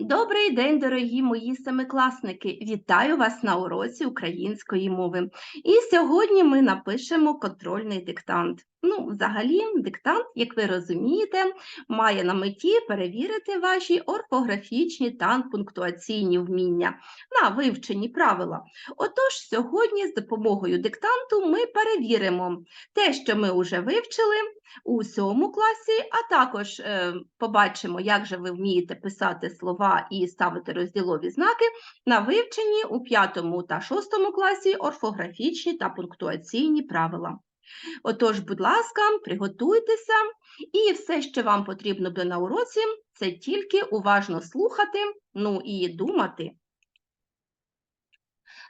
Добрий день, дорогі мої семикласники! Вітаю вас на уроці української мови. І сьогодні ми напишемо контрольний диктант. Ну, взагалі, диктант, як ви розумієте, має на меті перевірити ваші орфографічні та пунктуаційні вміння на вивчені правила. Отож, сьогодні з допомогою диктанту ми перевіримо те, що ми вже вивчили у сьомому класі, а також е, побачимо, як же ви вмієте писати слова і ставити розділові знаки на вивченні у п'ятому та шостому класі орфографічні та пунктуаційні правила. Отож, будь ласка, приготуйтеся, і все, що вам потрібно буде на уроці, це тільки уважно слухати, ну і думати.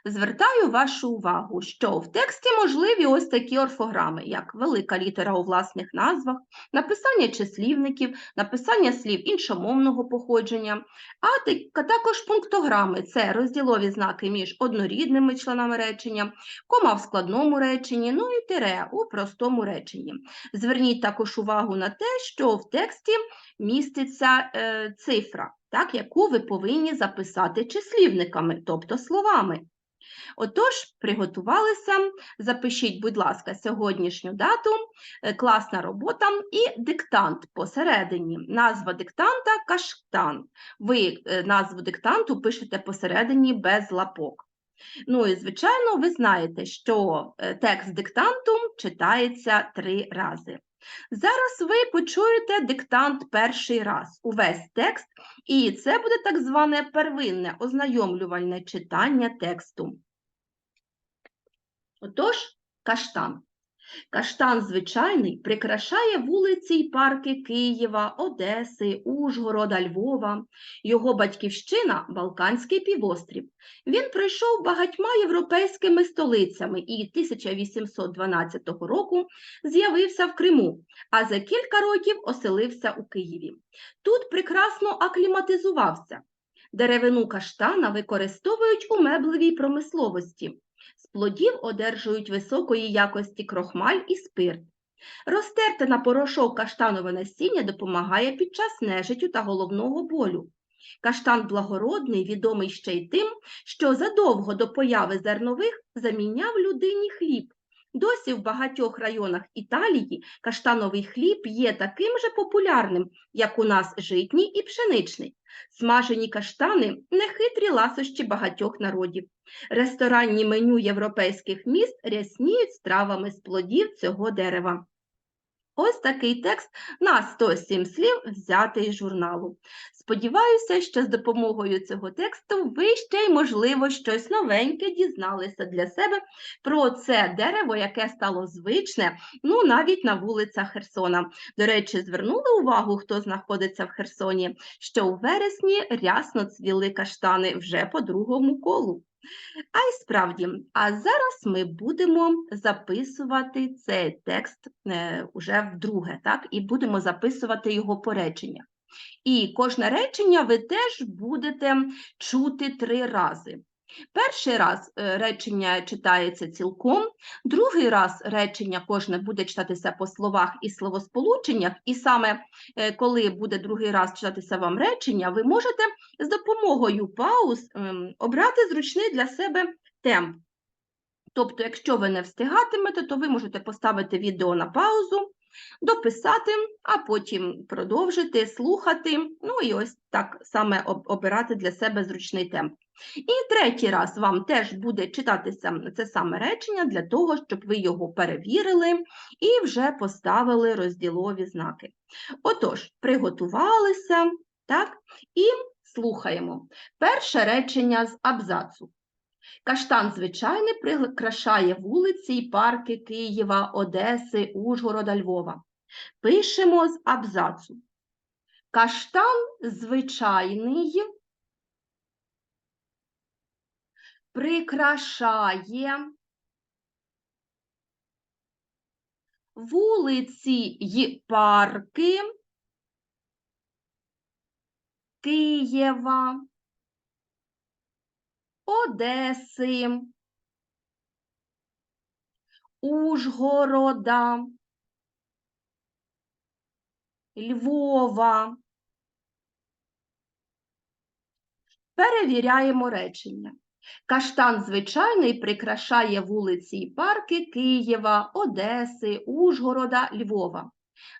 Звертаю вашу увагу, що в тексті можливі ось такі орфограми, як велика літера у власних назвах, написання числівників, написання слів іншомовного походження, а також пунктограми це розділові знаки між однорідними членами речення, кома в складному реченні, ну і тире у простому реченні. Зверніть також увагу на те, що в тексті міститься е, цифра, так, яку ви повинні записати числівниками, тобто словами. Отож, приготувалися, запишіть, будь ласка, сьогоднішню дату, е, класна робота і диктант посередині. Назва диктанта каштан. Ви е, назву диктанту пишете посередині без лапок. Ну і, звичайно, ви знаєте, що е, текст диктанту читається три рази. Зараз ви почуєте диктант перший раз, увесь текст, і це буде так зване первинне ознайомлювальне читання тексту. Отож, каштан. Каштан звичайний прикрашає вулиці й парки Києва, Одеси, Ужгорода, Львова. Його батьківщина Балканський півострів. Він пройшов багатьма європейськими столицями і 1812 року з'явився в Криму, а за кілька років оселився у Києві. Тут прекрасно акліматизувався. Деревину каштана використовують у меблевій промисловості. Плодів одержують високої якості крохмаль і спирт. Розтерте на порошок каштанове насіння допомагає під час нежиттю та головного болю. Каштан благородний, відомий ще й тим, що задовго до появи зернових заміняв людині хліб. Досі в багатьох районах Італії каштановий хліб є таким же популярним, як у нас житній і пшеничний. Смажені каштани нехитрі ласощі багатьох народів. Ресторанні меню європейських міст рясніють стравами з плодів цього дерева. Ось такий текст на 107 слів взятий з журналу. Сподіваюся, що з допомогою цього тексту ви ще й, можливо, щось новеньке дізналися для себе про це дерево, яке стало звичне, ну навіть на вулицях Херсона. До речі, звернули увагу, хто знаходиться в Херсоні, що у вересні рясно цвіли каштани вже по другому колу. А й справді, а зараз ми будемо записувати цей текст е, уже вдруге, так, і будемо записувати його по реченнях. І кожне речення ви теж будете чути три рази. Перший раз е, речення читається цілком, другий раз речення кожне буде читатися по словах і словосполученнях, і саме е, коли буде другий раз читатися вам речення, ви можете з допомогою пауз ем, обрати зручний для себе темп. Тобто, якщо ви не встигатимете, то ви можете поставити відео на паузу, дописати, а потім продовжити, слухати, ну і ось так саме обирати для себе зручний темп. І третій раз вам теж буде читатися це саме речення для того, щоб ви його перевірили і вже поставили розділові знаки. Отож, приготувалися, так, і слухаємо. Перше речення з абзацу. Каштан звичайний прикрашає вулиці й парки Києва, Одеси, Ужгорода, Львова. Пишемо з абзацу. Каштан звичайний прикрашає вулиці й парки Києва, Одеси, Ужгорода, Львова, Перевіряємо речення. Каштан звичайний прикрашає вулиці і парки Києва, Одеси, Ужгорода, Львова.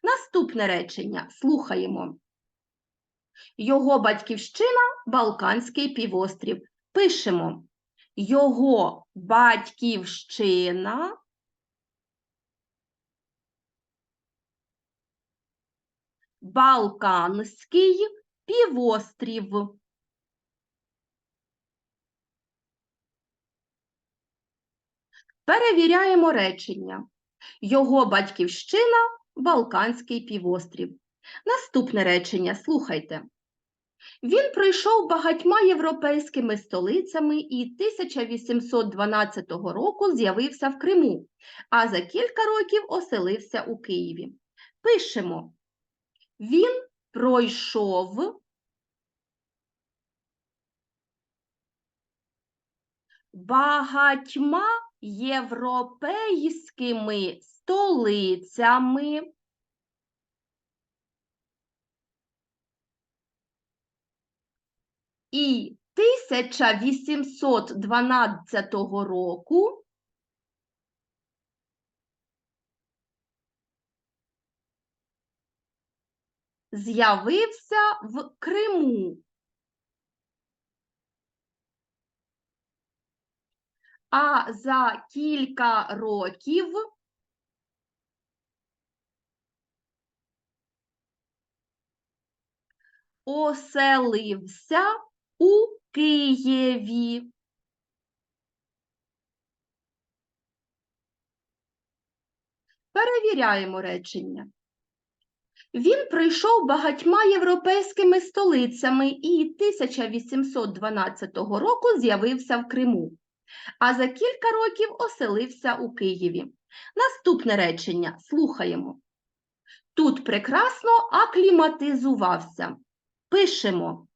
Наступне речення слухаємо. Його батьківщина Балканський півострів. Пишемо. Його батьківщина Балканський півострів. Перевіряємо речення. Його батьківщина Балканський півострів. Наступне речення слухайте. Він пройшов багатьма європейськими столицями і 1812 року з'явився в Криму, а за кілька років оселився у Києві. Пишемо. Він пройшов багатьма європейськими столицями і 1812 року з'явився в Криму. А за кілька років оселився у Києві. Перевіряємо речення. Він пройшов багатьма європейськими столицями і 1812 року з'явився в Криму, а за кілька років оселився у Києві. Наступне речення слухаємо. Тут прекрасно акліматизувався. Пишемо.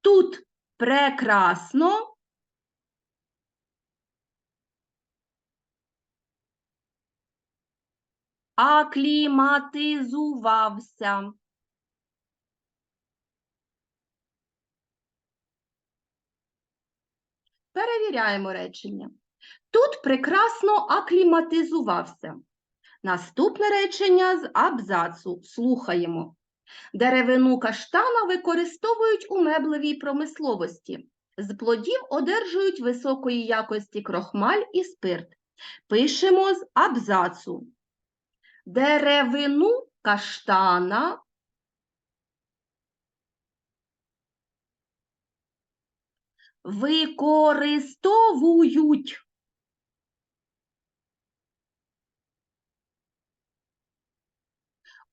Тут прекрасно акліматизувався. Перевіряємо речення. Тут прекрасно акліматизувався. Наступне речення з абзацу. Слухаємо. Деревину каштана використовують у меблевій промисловості. З плодів одержують високої якості крохмаль і спирт. Пишемо з абзацу. Деревину каштана використовують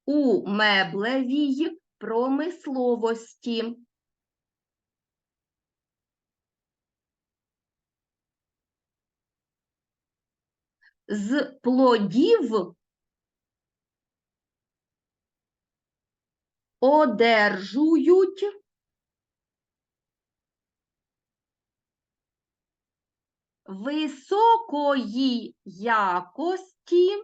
у меблевій промисловості. З плодів одержують високої якості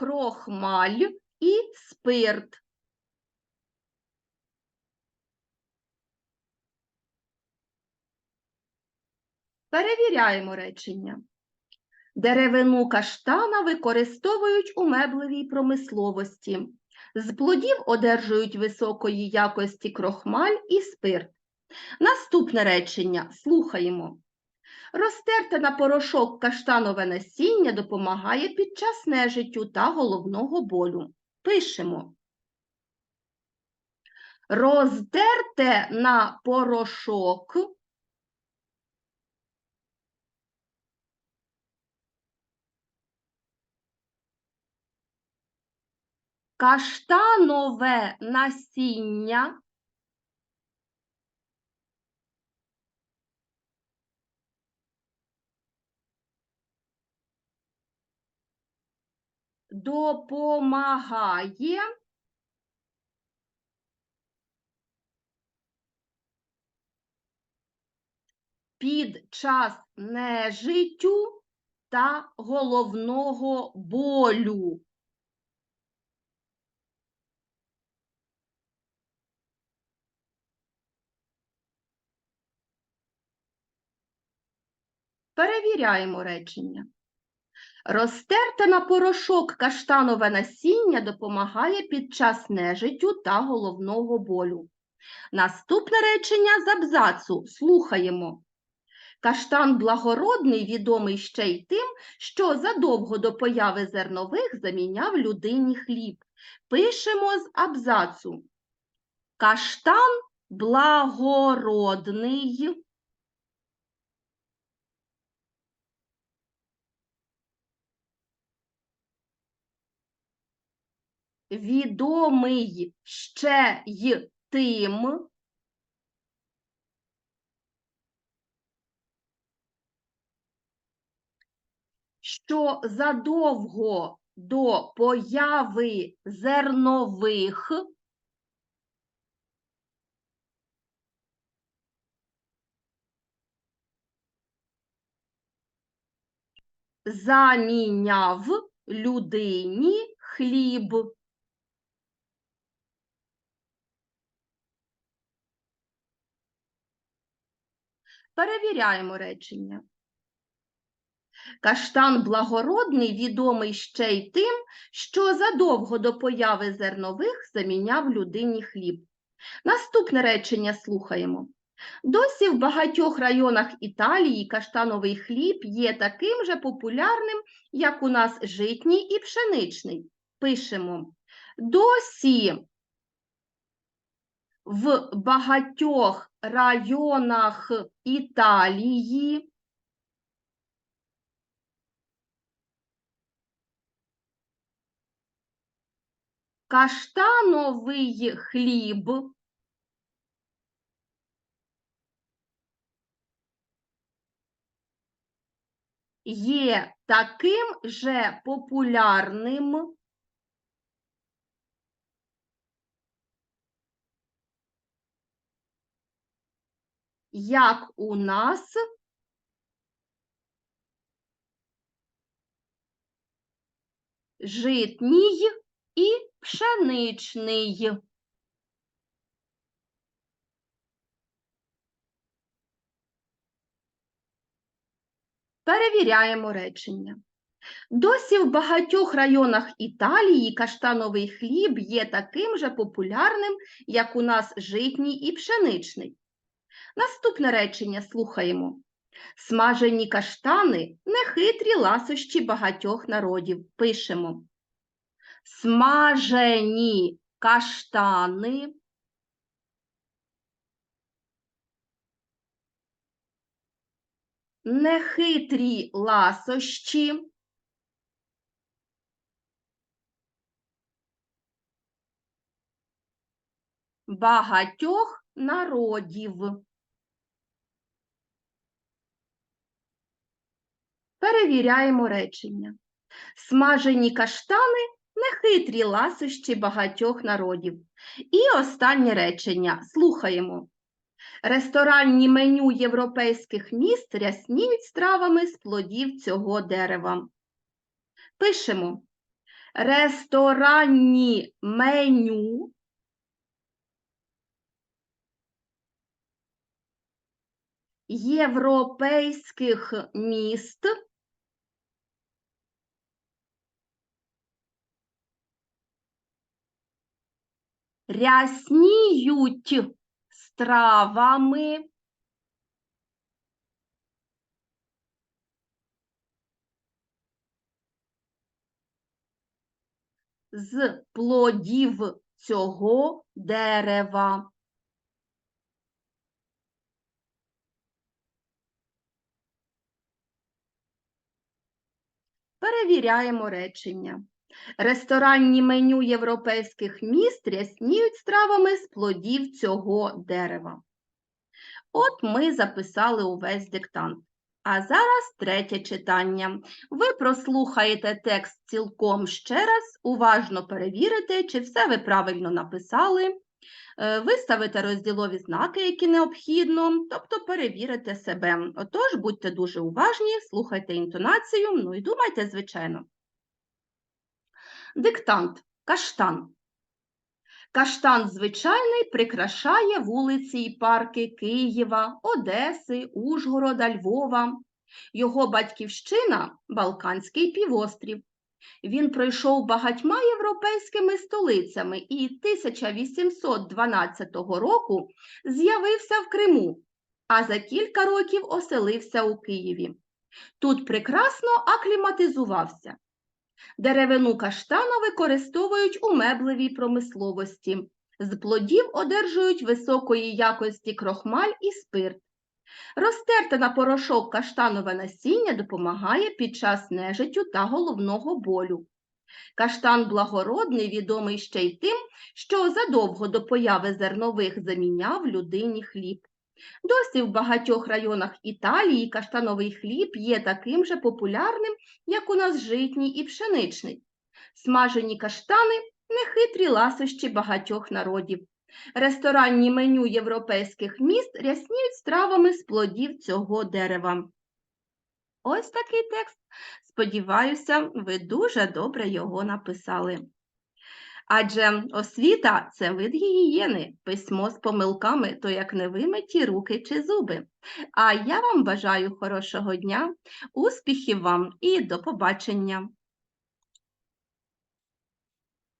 крохмаль і спирт. Перевіряємо речення. Деревину каштана використовують у меблевій промисловості. З плодів одержують високої якості крохмаль і спирт. Наступне речення слухаємо. Розтерте на порошок каштанове насіння допомагає під час нежиттю та головного болю. Пишемо. Роздерте на порошок каштанове насіння допомагає. Під час нежиттю та головного болю. Перевіряємо речення. Розтерте на порошок каштанове насіння допомагає під час нежиттю та головного болю. Наступне речення з абзацу слухаємо. Каштан благородний відомий ще й тим, що задовго до появи зернових заміняв людині хліб. Пишемо з абзацу. Каштан благородний. Відомий ще й тим, що задовго до появи зернових заміняв людині хліб. Перевіряємо речення. Каштан благородний відомий ще й тим, що задовго до появи зернових заміняв людині хліб. Наступне речення слухаємо. Досі в багатьох районах Італії каштановий хліб є таким же популярним, як у нас житній і пшеничний. Пишемо. Досі в багатьох районах Італії. Каштановий хліб. Є таким же популярним, як у нас житній і пшеничний. Перевіряємо речення. Досі в багатьох районах Італії каштановий хліб є таким же популярним, як у нас житній і пшеничний. Наступне речення слухаємо. Смажені каштани нехитрі ласощі багатьох народів. Пишемо. Смажені каштани нехитрі ласощі багатьох народів. Перевіряємо речення. Смажені каштани нехитрі ласощі багатьох народів. І останнє речення. Слухаємо. Ресторанні меню європейських міст рясніють стравами з плодів цього дерева. Пишемо. Ресторанні меню європейських міст рясніють стравами з плодів цього дерева. Перевіряємо речення. Ресторанні меню європейських міст рясніють стравами з плодів цього дерева. От ми записали увесь диктант. А зараз третє читання. Ви прослухаєте текст цілком ще раз, уважно перевірите, чи все ви правильно написали, е, виставите розділові знаки, які необхідно, тобто перевірите себе. Отож, будьте дуже уважні, слухайте інтонацію, ну і думайте, звичайно. Диктант каштан. Каштан звичайний прикрашає вулиці і парки Києва, Одеси, Ужгорода, Львова. Його батьківщина Балканський півострів. Він пройшов багатьма європейськими столицями і 1812 року з'явився в Криму, а за кілька років оселився у Києві. Тут прекрасно акліматизувався. Деревину каштану використовують у меблевій промисловості. З плодів одержують високої якості крохмаль і спирт. Розтерте на порошок каштанове насіння допомагає під час нежиттю та головного болю. Каштан благородний відомий ще й тим, що задовго до появи зернових заміняв людині хліб. Досі в багатьох районах Італії каштановий хліб є таким же популярним, як у нас житній і пшеничний. Смажені каштани нехитрі ласощі багатьох народів. Ресторанні меню європейських міст рясніють стравами з плодів цього дерева. Ось такий текст. Сподіваюся, ви дуже добре його написали. Адже освіта це вид гігієни, письмо з помилками, то як невимиті руки чи зуби. А я вам бажаю хорошого дня, успіхів вам і до побачення!